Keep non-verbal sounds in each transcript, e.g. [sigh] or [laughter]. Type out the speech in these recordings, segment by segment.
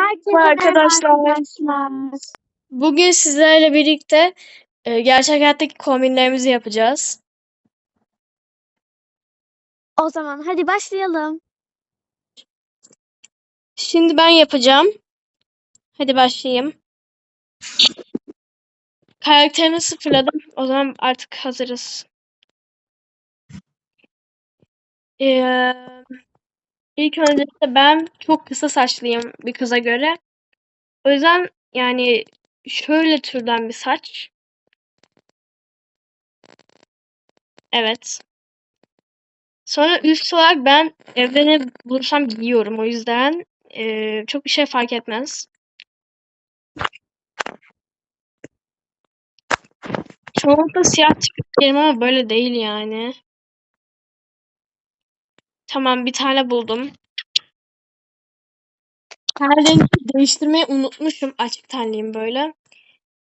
Herkese arkadaşlar. arkadaşlar. Bugün sizlerle birlikte e, gerçek hayattaki kombinlerimizi yapacağız. O zaman hadi başlayalım. Şimdi ben yapacağım. Hadi başlayayım. Karakterimi sıfırladım. O zaman artık hazırız. Ee, ilk öncelikle ben çok kısa saçlıyım bir kıza göre. O yüzden yani şöyle türden bir saç. Evet. Sonra üst olarak ben evde ne bulursam giyiyorum. O yüzden e, çok bir şey fark etmez. Çoğunlukla siyah giyerim ama böyle değil yani. Tamam bir tane buldum. Her rengi değiştirmeyi unutmuşum. Açık tenliyim böyle.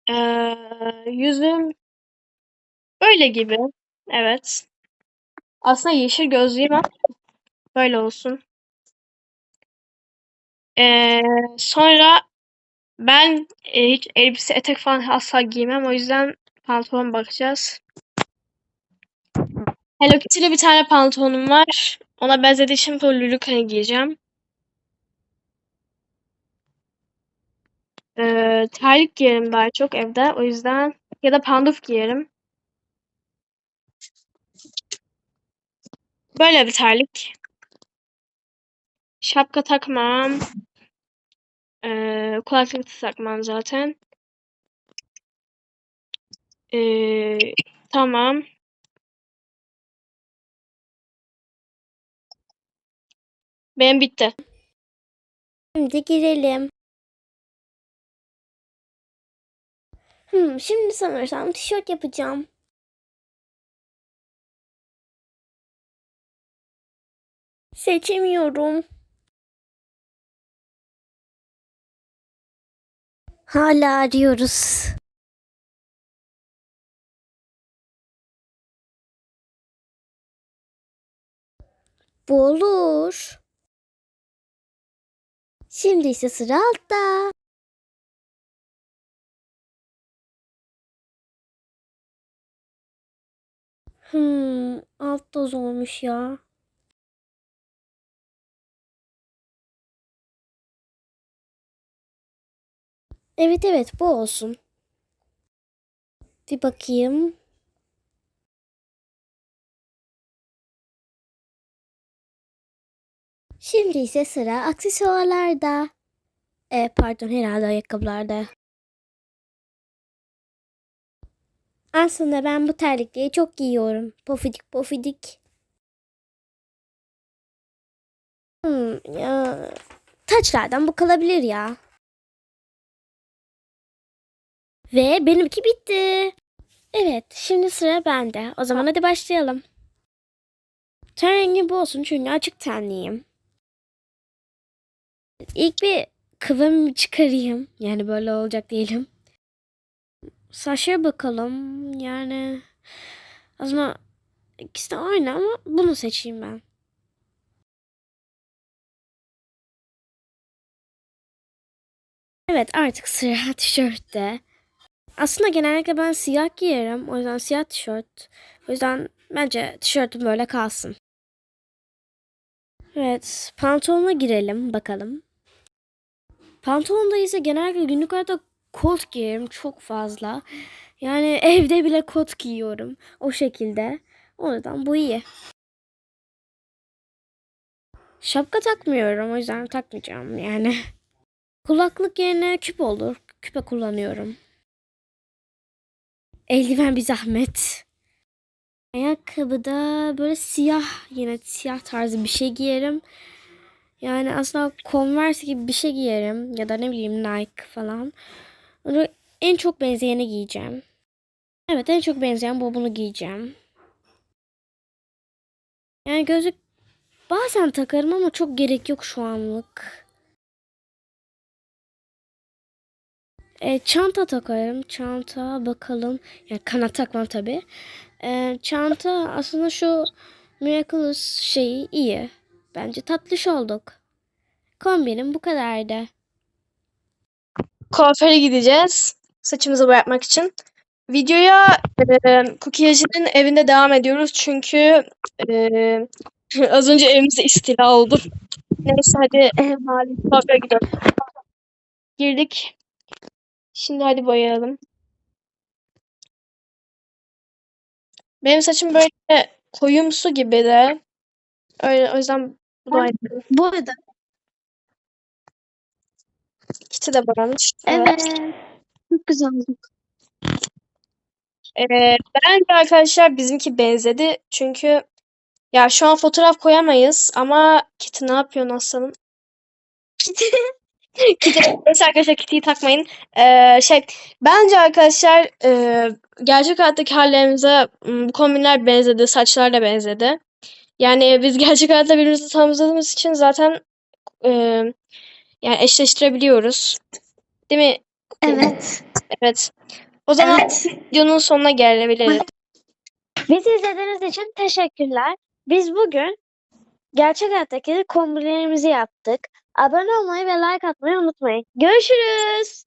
Ee, yüzüm böyle gibi. Evet. Aslında yeşil gözlüyüm ama böyle olsun. Ee, sonra ben e, hiç elbise etek falan asla giymem. O yüzden pantolon bakacağız. Hello Kitty'li bir tane pantolonum var. Ona benzediği için bu Lululemon giyeceğim. Ee, terlik giyerim daha çok evde. O yüzden ya da panduf giyerim. Böyle bir terlik. Şapka takmam. Ee, kulaklık takmam zaten. Ee, tamam. Benim bitti. Şimdi girelim. Hmm, şimdi sanırsam tişört yapacağım. Seçemiyorum. Hala arıyoruz. Bu olur. Şimdi ise sıra altta. Hmm, altta zormuş ya. Evet evet bu olsun. Bir bakayım. Şimdi ise sıra aksesuarlarda. E, pardon herhalde ayakkabılarda. Aslında ben bu terlikleri çok giyiyorum. Pofidik pofidik. Hmm, ya, taçlardan bu kalabilir ya. Ve benimki bitti. Evet, şimdi sıra bende. O zaman hadi başlayalım. Ten rengi bu olsun çünkü açık tenliyim. İlk bir kıvamı çıkarayım. Yani böyle olacak diyelim. Saçlara bakalım. Yani aslında ikisi de aynı ama bunu seçeyim ben. Evet artık sıra tişörtte. Aslında genellikle ben siyah giyerim. O yüzden siyah tişört. O yüzden bence tişörtüm böyle kalsın. Evet pantolona girelim bakalım. Pantolonda ise genellikle günlük hayatta kot giyerim çok fazla. Yani [laughs] evde bile kot giyiyorum. O şekilde. O yüzden bu iyi. Şapka takmıyorum. O yüzden takmayacağım yani. [laughs] Kulaklık yerine küpe olur. Küpe kullanıyorum. Eldiven bir zahmet. Ayakkabıda böyle siyah yine siyah tarzı bir şey giyerim. Yani aslında Converse gibi bir şey giyerim. Ya da ne bileyim Nike falan. Onu en çok benzeyeni giyeceğim. Evet en çok benzeyen bu bunu giyeceğim. Yani gözlük bazen takarım ama çok gerek yok şu anlık. E, çanta takarım. Çanta bakalım. Yani kanat takmam tabi. E, çanta aslında şu Miraculous şeyi iyi. Bence tatlış olduk. Kombinim bu kadardı. kuaföre gideceğiz. Saçımızı boyatmak için. Videoya e, Kukiyacı'nın evinde devam ediyoruz. Çünkü e, [laughs] az önce evimize istila oldu. Neyse hadi [laughs] e, kuaföre gidelim. Girdik. Şimdi hadi boyayalım. Benim saçım böyle koyumsu gibi de. Öyle, o yüzden bu da aynı. Bu arada İkisi de boyamış. evet. Çok güzel oldu. Ee, bence arkadaşlar bizimki benzedi. Çünkü ya şu an fotoğraf koyamayız ama Kitty ne yapıyorsun aslanım? [laughs] Kitty. Neyse arkadaşlar Kitty'yi takmayın. Ee, şey bence arkadaşlar e, gerçek hayattaki hallerimize m, bu kombinler benzedi. Saçlar da benzedi. Yani biz gerçek hayatta birbirimizi tanımladığımız için zaten e, yani eşleştirebiliyoruz. Değil mi? Evet. Evet. O zaman Evet. videonun sonuna gelebiliriz. Bizi izlediğiniz için teşekkürler. Biz bugün gerçek hayattaki kombinlerimizi yaptık. Abone olmayı ve like atmayı unutmayın. Görüşürüz.